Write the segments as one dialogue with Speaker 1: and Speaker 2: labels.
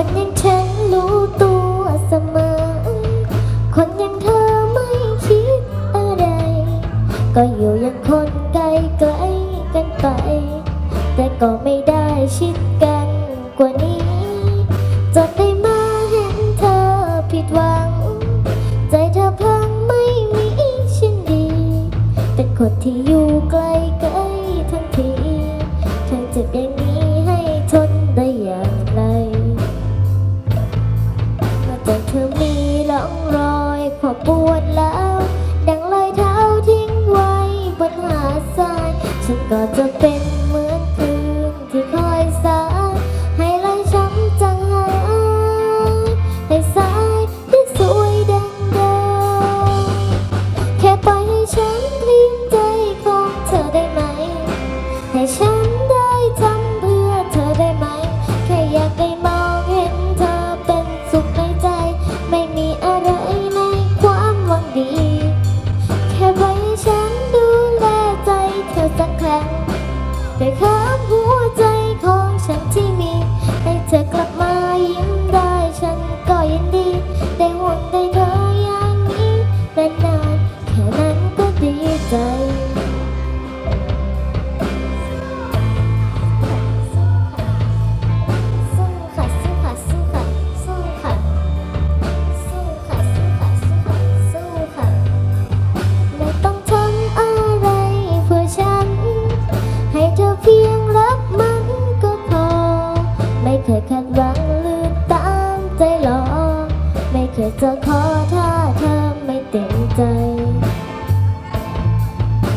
Speaker 1: คนอย่างฉันรู้ตัวเสมอ คนอย่างเธอไม่คิดอะไร ก็อยู่อย่างคนไกลไกลกันไป แต่ก็ไม่ได้ชิดกันกว่านี้ จนได้มาเห็นเธอผิดหวัง ใจเธอพังไม่มีฉันดี เป็นคนที่อยู่ไกลไกลทั้งทีเธอเจ็บอย่งนี ร่องรอยความปวดแล้ว ดังรอยเท้าทิ้งไว้บนหาดทราย ฉันก็จะเป็นเมือ ดี แค่ไว้ฉันดูแลใจเธอสักครั้งด้วยคำหัวใจขอ คยจะขอถ้าเธอไม่เต็มใจ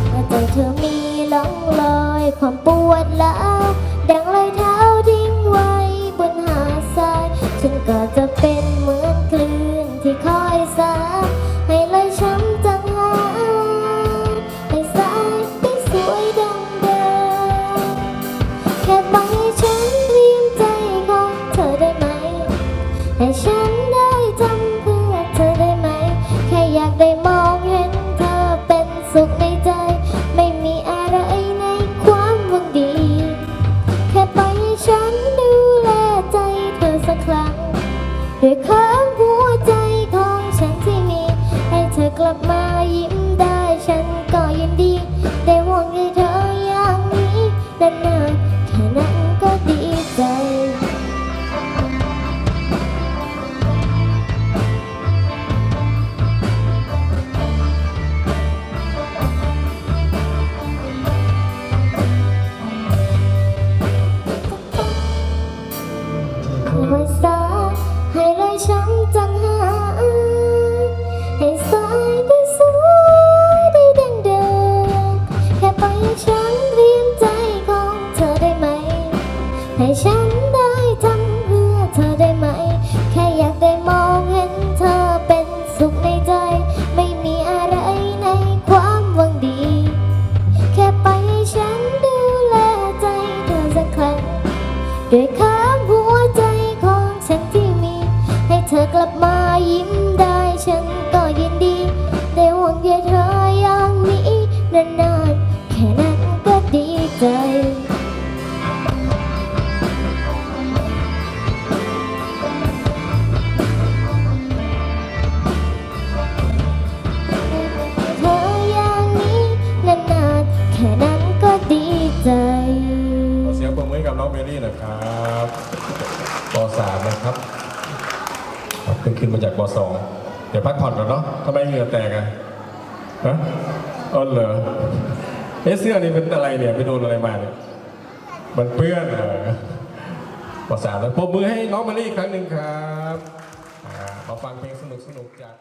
Speaker 1: เมื่อใจเธอมีร่องรอยความปวดร้าวดังรอยเท้าทิ้งไว้บนหาดทราย ฉันก็จะเป็นเหมือนคลื่นที่คอยสาให้รอยช้ำจางหาให้สายได้สวยดังเดิมแค่บอกให้ฉันเรียมใจของเธอได้ไหมให้ฉัน ด้วยความหัวใจของฉันที่มี ให้เธอกลับมายิ้มได้ฉันก็ยินดี ได้ห่วงใยเธออย่างนี้นานๆ ให้ฉันได้ทำเพื่อเธอได้ไหม แค่อยากได้มองเห็นเธอเป็นสุขในใจ ไม่มีอะไรในความหวังดี แค่ไปให้ฉันดูแลใจเธอสักครั้งด้วยคำหัวใจของฉันที่มี ให้เธอกลับมายิ้มได้ฉันก็ยินดี ได้ห่วงใยเธออย่างนี้นาน เม
Speaker 2: ลี่นะครับป .3 นะครับเพิ่งขึ้นมาจากป .2 เดี๋ยวพักผ่อนก่อนเนาะทำไมเหงื่อแตกอะฮะอ๋อเหรอเอ๊ะเสื้อนี่เป็นอะไรเนี่ยไปโดนอะไรมาเนี่ยมันเปื้อนเหรอป .3 แล้วปรบมือให้น้องเมลี่อีกครั้งหนึ่งครับมาฟังเพลงสนุกๆจาก